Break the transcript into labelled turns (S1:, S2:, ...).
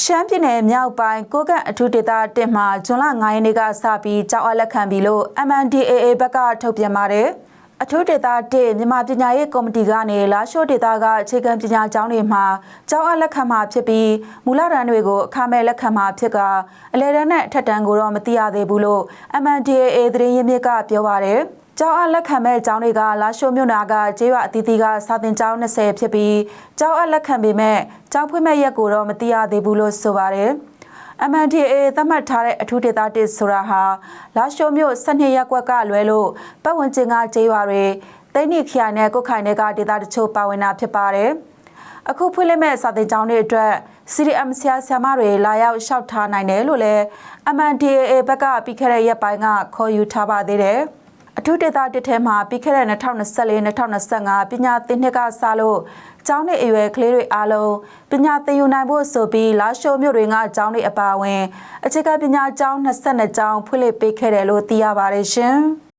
S1: ရှမ်းပြည်နယ်မြောက်ပိုင်းကိုကန့်အထူးဒေသတစ်မှာဇွန်လ9ရက်နေ့ကစပြီးကြောက်အပ်လက်ခံပြီလို့ MNDAA ဘက်ကထုတ်ပြန်ပါတယ်။အထူးဒေသတစ်မြန်မာပညာရေးကော်မတီကနေလာရှိုးဒေသကအခြေခံပညာကျောင်းတွေမှာကြောက်အပ်လက်ခံမှာဖြစ်ပြီးမူလတန်းတွေကိုအခမဲ့လက်ခံမှာဖြစ်ကအလဲတန်းနဲ့အထက်တန်းကိုတော့မသိရသေးဘူးလို့ MNDAA သတင်းရင်းမြစ်ကပြောပါတယ်။ကျောင်းအပ်လက်ခံမဲ့ကျောင်းတွေကလာရှိုးမြို့နာကကျေးရွာအသီးသီးကစာသင်ကျောင်း20ဖြစ်ပြီးကျောင်းအပ်လက်ခံပေမဲ့ ကျောင်းဖွင့်မဲ့ရက်ကိုတော့မသိရသေးဘူးလို့ဆိုပါတယ်။ MNDAA သတ်မှတ်ထားတဲ့အထူးဒေသတစ်ဆိုတာဟာလာရှိုးမြို့12ရပ်ကွက်ကလွဲလို့ပတ်ဝန်းကျင်ကကျေးရွာတွေတိတ်နိခရိုင်နဲ့ကုတ်ခိုင်တွေကဒေသတချို့ပါဝင်တာဖြစ်ပါတယ်။အခုဖွင့်လှစ်မဲ့စာသင်ကျောင်းတွေအတွက် CDM ဆရာဆရာမတွေလာရောက်လျှောက်ထားနိုင်တယ်လို့လည်း MNDAA ဘက်ကပြီးခဲ့တဲ့ရက်ပိုင်းကခေါ်ယူထားပါသေးတယ်။ အထူးဒေသတစ်ထဲမှာပြီးခဲ့တဲ့2024-2025ပညာသင်နှစ်ကစလို့ကျောင်းနေအရွယ်ကလေးတွေအားလုံးပညာသင်ယူနိုင်ဖို့ဆိုပြီးလာရှိုးမြို့တွေကကျောင်းတွေအပါအဝင်အခြေခံပညာကျောင်း22ကျောင်းဖွင့်လှစ်ပေးခဲ့တယ်လို့သိရပါတယ်ရှင်။